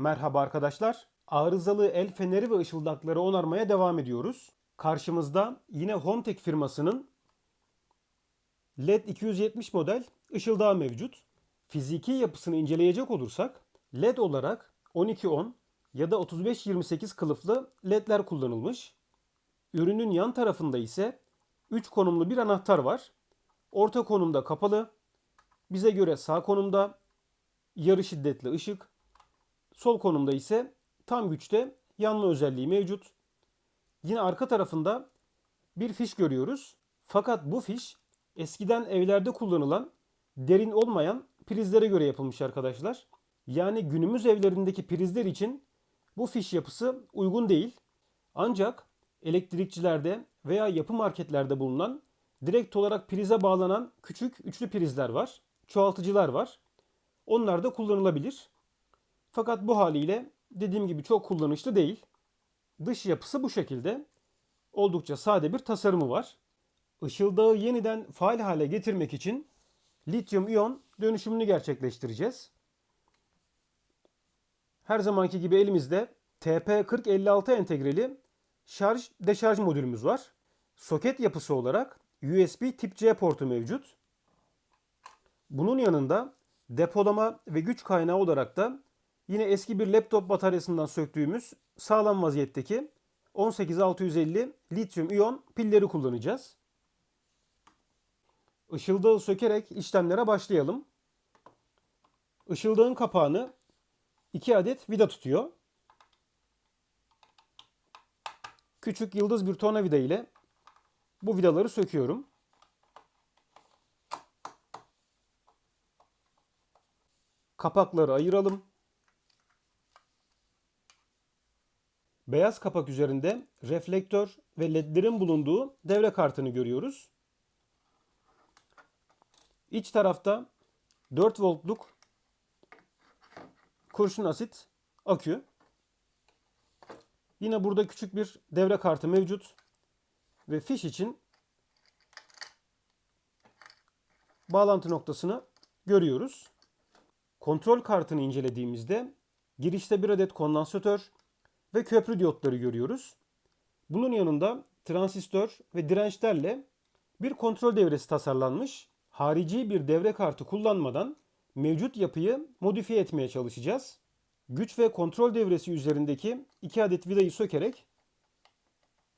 Merhaba arkadaşlar. Arızalı el feneri ve ışıldakları onarmaya devam ediyoruz. Karşımızda yine Hontec firmasının LED 270 model ışıldağı mevcut. Fiziki yapısını inceleyecek olursak LED olarak 1210 ya da 3528 kılıflı LED'ler kullanılmış. Ürünün yan tarafında ise 3 konumlu bir anahtar var. Orta konumda kapalı, bize göre sağ konumda yarı şiddetli ışık, sol konumda ise tam güçte yanma özelliği mevcut. Yine arka tarafında bir fiş görüyoruz. Fakat bu fiş eskiden evlerde kullanılan derin olmayan prizlere göre yapılmış arkadaşlar. Yani günümüz evlerindeki prizler için bu fiş yapısı uygun değil. Ancak elektrikçilerde veya yapı marketlerde bulunan direkt olarak prize bağlanan küçük üçlü prizler var. Çoğaltıcılar var. Onlar da kullanılabilir. Fakat bu haliyle dediğim gibi çok kullanışlı değil. Dış yapısı bu şekilde. Oldukça sade bir tasarımı var. Işıldağı yeniden faal hale getirmek için lityum iyon dönüşümünü gerçekleştireceğiz. Her zamanki gibi elimizde TP4056 entegreli şarj deşarj modülümüz var. Soket yapısı olarak USB tip C portu mevcut. Bunun yanında depolama ve güç kaynağı olarak da yine eski bir laptop bataryasından söktüğümüz sağlam vaziyetteki 18650 lityum iyon pilleri kullanacağız. Işıldağı sökerek işlemlere başlayalım. Işıldağın kapağını 2 adet vida tutuyor. Küçük yıldız bir tornavida ile bu vidaları söküyorum. Kapakları ayıralım. Beyaz kapak üzerinde reflektör ve ledlerin bulunduğu devre kartını görüyoruz. İç tarafta 4 voltluk kurşun asit akü. Yine burada küçük bir devre kartı mevcut. Ve fiş için bağlantı noktasını görüyoruz. Kontrol kartını incelediğimizde girişte bir adet kondansatör ve köprü diyotları görüyoruz. Bunun yanında transistör ve dirençlerle bir kontrol devresi tasarlanmış. Harici bir devre kartı kullanmadan mevcut yapıyı modifiye etmeye çalışacağız. Güç ve kontrol devresi üzerindeki iki adet vidayı sökerek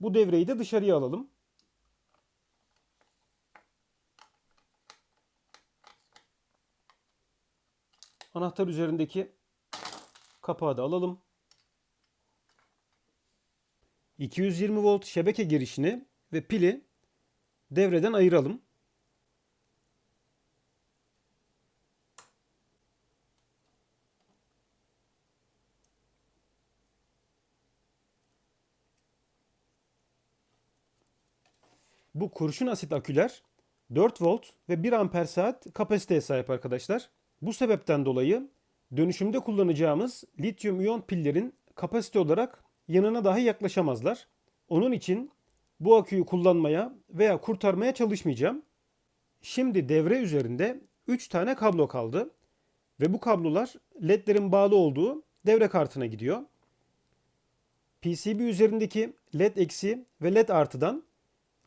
bu devreyi de dışarıya alalım. Anahtar üzerindeki kapağı da alalım. 220 volt şebeke girişini ve pili devreden ayıralım. Bu kurşun asit aküler 4 volt ve 1 amper saat kapasiteye sahip arkadaşlar. Bu sebepten dolayı dönüşümde kullanacağımız lityum iyon pillerin kapasite olarak yanına dahi yaklaşamazlar. Onun için bu aküyü kullanmaya veya kurtarmaya çalışmayacağım. Şimdi devre üzerinde 3 tane kablo kaldı ve bu kablolar ledlerin bağlı olduğu devre kartına gidiyor. PCB üzerindeki led eksi ve led artıdan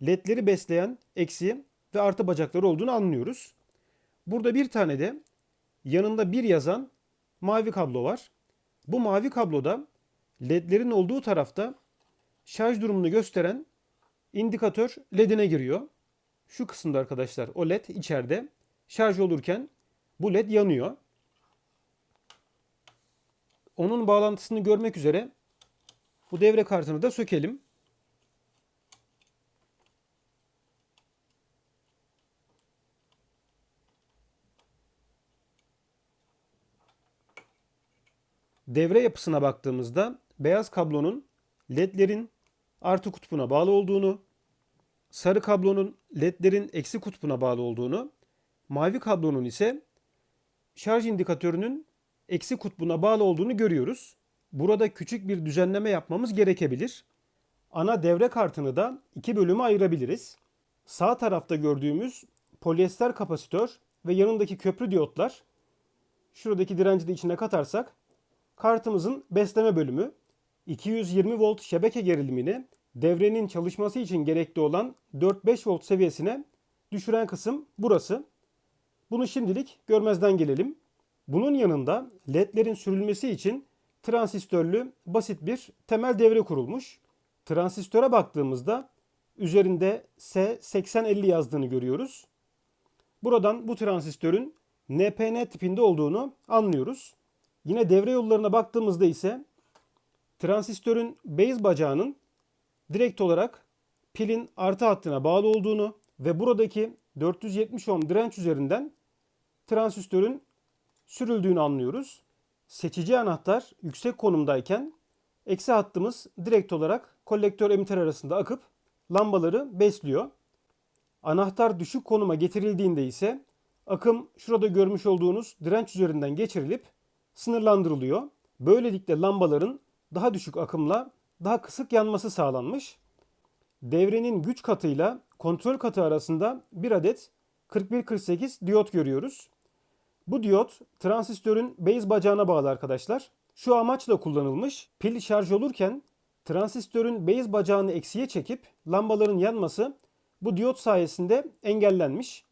ledleri besleyen eksi ve artı bacakları olduğunu anlıyoruz. Burada bir tane de yanında bir yazan mavi kablo var. Bu mavi kabloda ledlerin olduğu tarafta şarj durumunu gösteren indikatör ledine giriyor. Şu kısımda arkadaşlar o led içeride şarj olurken bu led yanıyor. Onun bağlantısını görmek üzere bu devre kartını da sökelim. Devre yapısına baktığımızda beyaz kablonun ledlerin artı kutbuna bağlı olduğunu, sarı kablonun ledlerin eksi kutbuna bağlı olduğunu, mavi kablonun ise şarj indikatörünün eksi kutbuna bağlı olduğunu görüyoruz. Burada küçük bir düzenleme yapmamız gerekebilir. Ana devre kartını da iki bölüme ayırabiliriz. Sağ tarafta gördüğümüz polyester kapasitör ve yanındaki köprü diyotlar şuradaki direnci de içine katarsak kartımızın besleme bölümü. 220 volt şebeke gerilimini devrenin çalışması için gerekli olan 4-5 volt seviyesine düşüren kısım burası. Bunu şimdilik görmezden gelelim. Bunun yanında ledlerin sürülmesi için transistörlü basit bir temel devre kurulmuş. Transistöre baktığımızda üzerinde S8050 yazdığını görüyoruz. Buradan bu transistörün NPN tipinde olduğunu anlıyoruz. Yine devre yollarına baktığımızda ise transistörün base bacağının direkt olarak pilin artı hattına bağlı olduğunu ve buradaki 470 ohm direnç üzerinden transistörün sürüldüğünü anlıyoruz. Seçici anahtar yüksek konumdayken eksi hattımız direkt olarak kolektör emitter arasında akıp lambaları besliyor. Anahtar düşük konuma getirildiğinde ise akım şurada görmüş olduğunuz direnç üzerinden geçirilip sınırlandırılıyor. Böylelikle lambaların daha düşük akımla daha kısık yanması sağlanmış. Devrenin güç katıyla kontrol katı arasında bir adet 4148 diyot görüyoruz. Bu diyot transistörün base bacağına bağlı arkadaşlar. Şu amaçla kullanılmış. Pil şarj olurken transistörün base bacağını eksiye çekip lambaların yanması bu diyot sayesinde engellenmiş.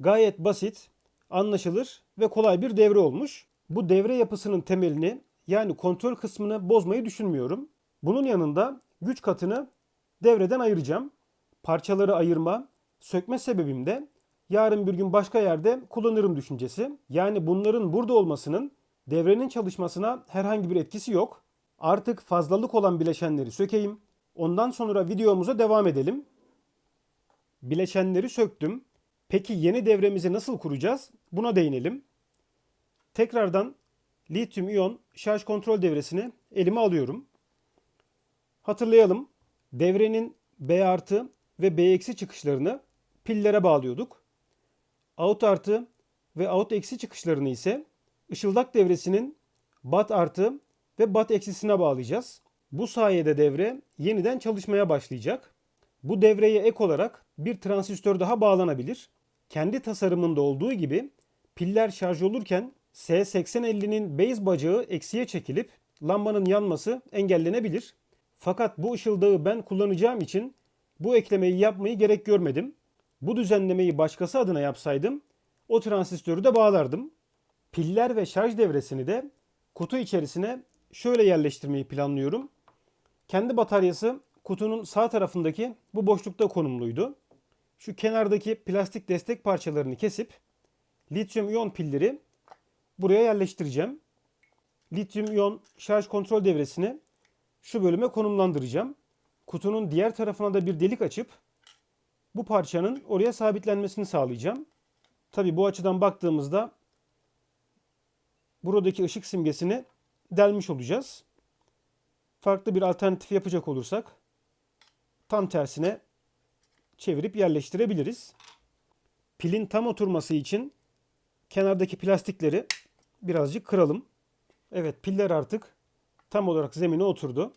Gayet basit, anlaşılır ve kolay bir devre olmuş. Bu devre yapısının temelini yani kontrol kısmını bozmayı düşünmüyorum. Bunun yanında güç katını devreden ayıracağım. Parçaları ayırma, sökme sebebim de yarın bir gün başka yerde kullanırım düşüncesi. Yani bunların burada olmasının devrenin çalışmasına herhangi bir etkisi yok. Artık fazlalık olan bileşenleri sökeyim. Ondan sonra videomuza devam edelim. Bileşenleri söktüm. Peki yeni devremizi nasıl kuracağız? Buna değinelim. Tekrardan lityum iyon şarj kontrol devresini elime alıyorum. Hatırlayalım. Devrenin B artı ve B eksi çıkışlarını pillere bağlıyorduk. Out artı ve out eksi çıkışlarını ise ışıldak devresinin bat artı ve bat eksisine bağlayacağız. Bu sayede devre yeniden çalışmaya başlayacak. Bu devreye ek olarak bir transistör daha bağlanabilir. Kendi tasarımında olduğu gibi piller şarj olurken S8050'nin base bacağı eksiye çekilip lambanın yanması engellenebilir. Fakat bu ışıldağı ben kullanacağım için bu eklemeyi yapmayı gerek görmedim. Bu düzenlemeyi başkası adına yapsaydım o transistörü de bağlardım. Piller ve şarj devresini de kutu içerisine şöyle yerleştirmeyi planlıyorum. Kendi bataryası kutunun sağ tarafındaki bu boşlukta konumluydu. Şu kenardaki plastik destek parçalarını kesip lityum iyon pilleri buraya yerleştireceğim. Lityum iyon şarj kontrol devresini şu bölüme konumlandıracağım. Kutunun diğer tarafına da bir delik açıp bu parçanın oraya sabitlenmesini sağlayacağım. Tabi bu açıdan baktığımızda buradaki ışık simgesini delmiş olacağız. Farklı bir alternatif yapacak olursak tam tersine çevirip yerleştirebiliriz. Pilin tam oturması için kenardaki plastikleri birazcık kıralım. Evet piller artık tam olarak zemine oturdu.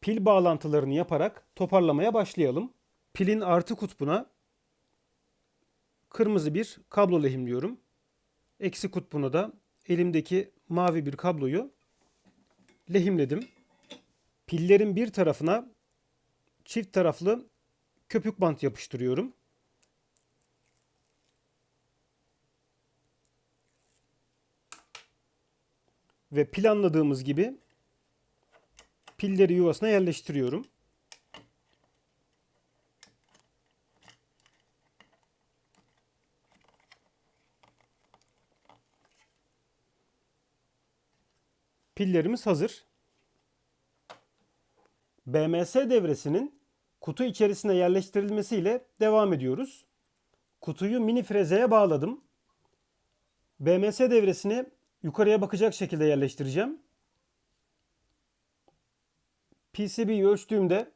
Pil bağlantılarını yaparak toparlamaya başlayalım. Pilin artı kutbuna kırmızı bir kablo lehimliyorum. Eksi kutbuna da elimdeki mavi bir kabloyu lehimledim. Pillerin bir tarafına çift taraflı köpük bant yapıştırıyorum. Ve planladığımız gibi pilleri yuvasına yerleştiriyorum. Pillerimiz hazır. BMS devresinin kutu içerisine yerleştirilmesiyle devam ediyoruz. Kutuyu mini frezeye bağladım. BMS devresini yukarıya bakacak şekilde yerleştireceğim. PCB'yi ölçtüğümde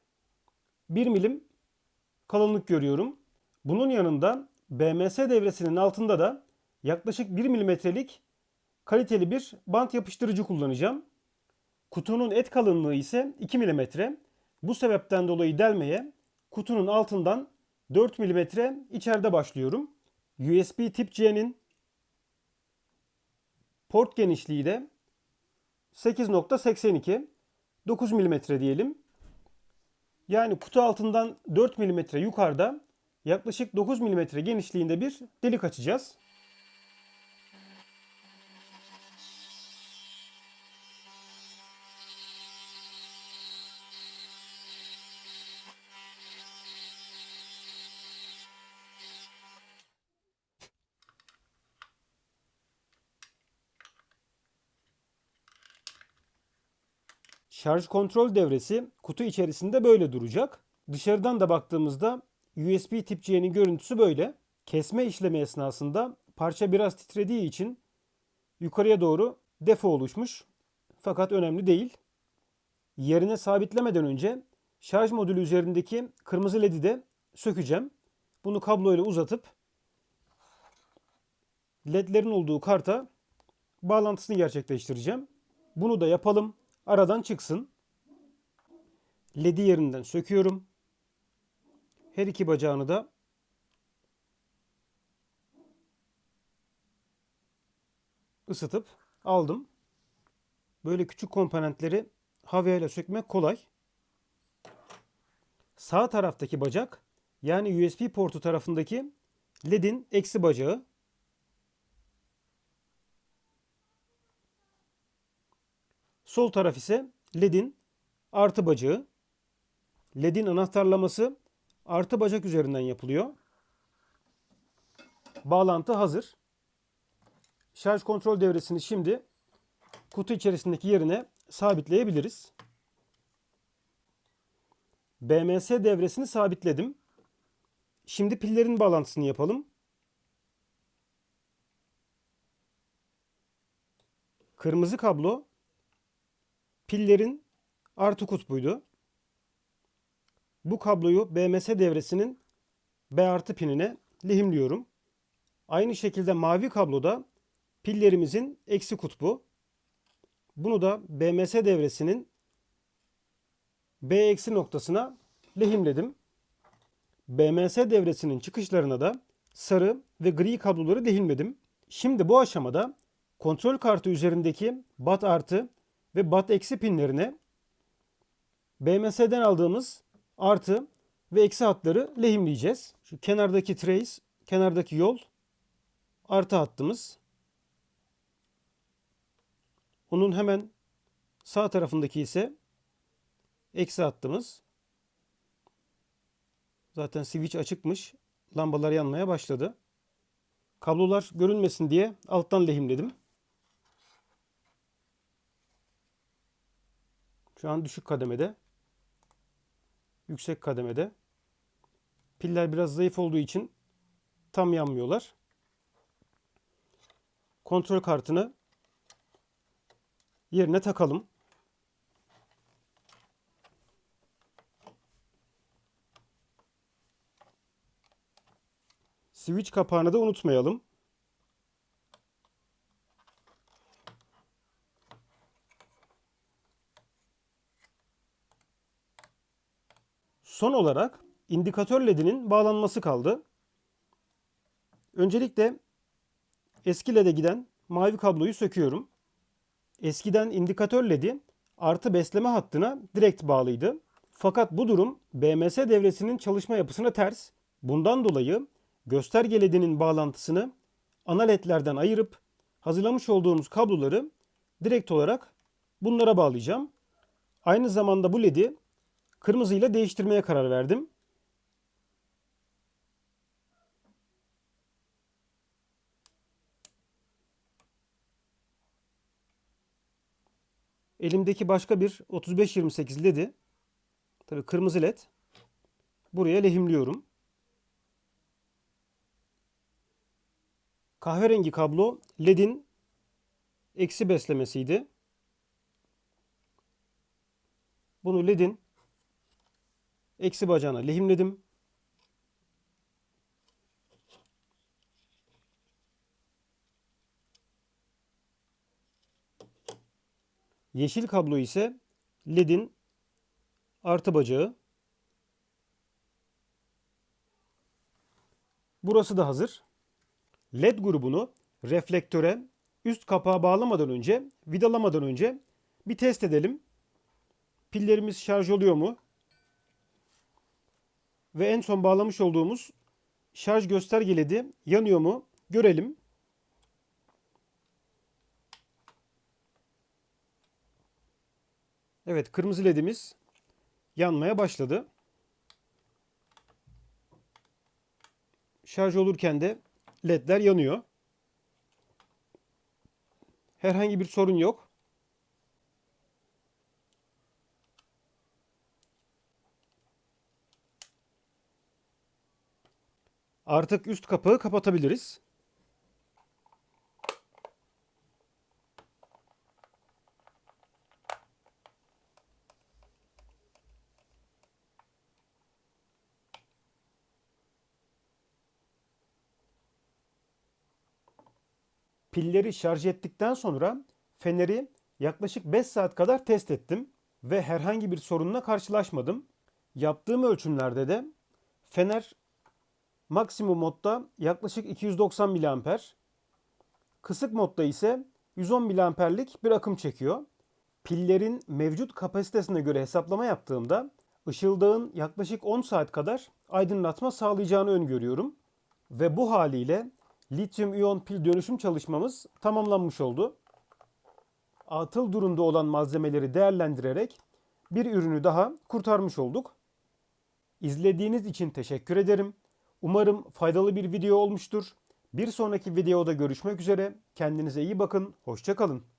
1 milim kalınlık görüyorum. Bunun yanında BMS devresinin altında da yaklaşık 1 milimetrelik kaliteli bir bant yapıştırıcı kullanacağım. Kutunun et kalınlığı ise 2 milimetre. Bu sebepten dolayı delmeye kutunun altından 4 milimetre içeride başlıyorum. USB tip C'nin port genişliği de 8.82 9 mm diyelim. Yani kutu altından 4 mm yukarıda yaklaşık 9 mm genişliğinde bir delik açacağız. Şarj kontrol devresi kutu içerisinde böyle duracak. Dışarıdan da baktığımızda USB tip C'nin görüntüsü böyle. Kesme işlemi esnasında parça biraz titrediği için yukarıya doğru defo oluşmuş. Fakat önemli değil. Yerine sabitlemeden önce şarj modülü üzerindeki kırmızı ledi de sökeceğim. Bunu kabloyla uzatıp ledlerin olduğu karta bağlantısını gerçekleştireceğim. Bunu da yapalım. Aradan çıksın. Ledi yerinden söküyorum. Her iki bacağını da ısıtıp aldım. Böyle küçük komponentleri havyayla sökmek kolay. Sağ taraftaki bacak yani USB portu tarafındaki LED'in eksi bacağı. Sol taraf ise LED'in artı bacağı. LED'in anahtarlaması artı bacak üzerinden yapılıyor. Bağlantı hazır. Şarj kontrol devresini şimdi kutu içerisindeki yerine sabitleyebiliriz. BMS devresini sabitledim. Şimdi pillerin bağlantısını yapalım. Kırmızı kablo pillerin artı kutbuydu. Bu kabloyu BMS devresinin B artı pinine lehimliyorum. Aynı şekilde mavi kabloda pillerimizin eksi kutbu. Bunu da BMS devresinin B eksi noktasına lehimledim. BMS devresinin çıkışlarına da sarı ve gri kabloları lehimledim. Şimdi bu aşamada kontrol kartı üzerindeki bat artı ve bat eksi pinlerine BMS'den aldığımız artı ve eksi hatları lehimleyeceğiz. Şu kenardaki trace, kenardaki yol artı hattımız. Onun hemen sağ tarafındaki ise eksi hattımız. Zaten switch açıkmış. Lambalar yanmaya başladı. Kablolar görünmesin diye alttan lehimledim. Şu an düşük kademede. Yüksek kademede. Piller biraz zayıf olduğu için tam yanmıyorlar. Kontrol kartını yerine takalım. Switch kapağını da unutmayalım. Son olarak indikatör ledinin bağlanması kaldı. Öncelikle eski lede giden mavi kabloyu söküyorum. Eskiden indikatör ledi artı besleme hattına direkt bağlıydı. Fakat bu durum BMS devresinin çalışma yapısına ters. Bundan dolayı gösterge ledinin bağlantısını ana ledlerden ayırıp hazırlamış olduğumuz kabloları direkt olarak bunlara bağlayacağım. Aynı zamanda bu ledi kırmızıyla değiştirmeye karar verdim. Elimdeki başka bir 3528 ledi tabi kırmızı led buraya lehimliyorum. Kahverengi kablo ledin eksi beslemesiydi. Bunu ledin eksi bacağına lehimledim. Yeşil kablo ise ledin artı bacağı. Burası da hazır. LED grubunu reflektöre üst kapağı bağlamadan önce, vidalamadan önce Bir test edelim. Pillerimiz şarj oluyor mu? Ve en son bağlamış olduğumuz şarj gösterge ledi yanıyor mu? Görelim. Evet, kırmızı ledimiz yanmaya başladı. Şarj olurken de ledler yanıyor. Herhangi bir sorun yok. Artık üst kapağı kapatabiliriz. Pilleri şarj ettikten sonra feneri yaklaşık 5 saat kadar test ettim ve herhangi bir sorunla karşılaşmadım. Yaptığım ölçümlerde de fener maksimum modda yaklaşık 290 mAh, kısık modda ise 110 mAh'lik bir akım çekiyor. Pillerin mevcut kapasitesine göre hesaplama yaptığımda ışıldağın yaklaşık 10 saat kadar aydınlatma sağlayacağını öngörüyorum. Ve bu haliyle lityum iyon pil dönüşüm çalışmamız tamamlanmış oldu. Atıl durumda olan malzemeleri değerlendirerek bir ürünü daha kurtarmış olduk. İzlediğiniz için teşekkür ederim. Umarım faydalı bir video olmuştur. Bir sonraki videoda görüşmek üzere. Kendinize iyi bakın. Hoşçakalın.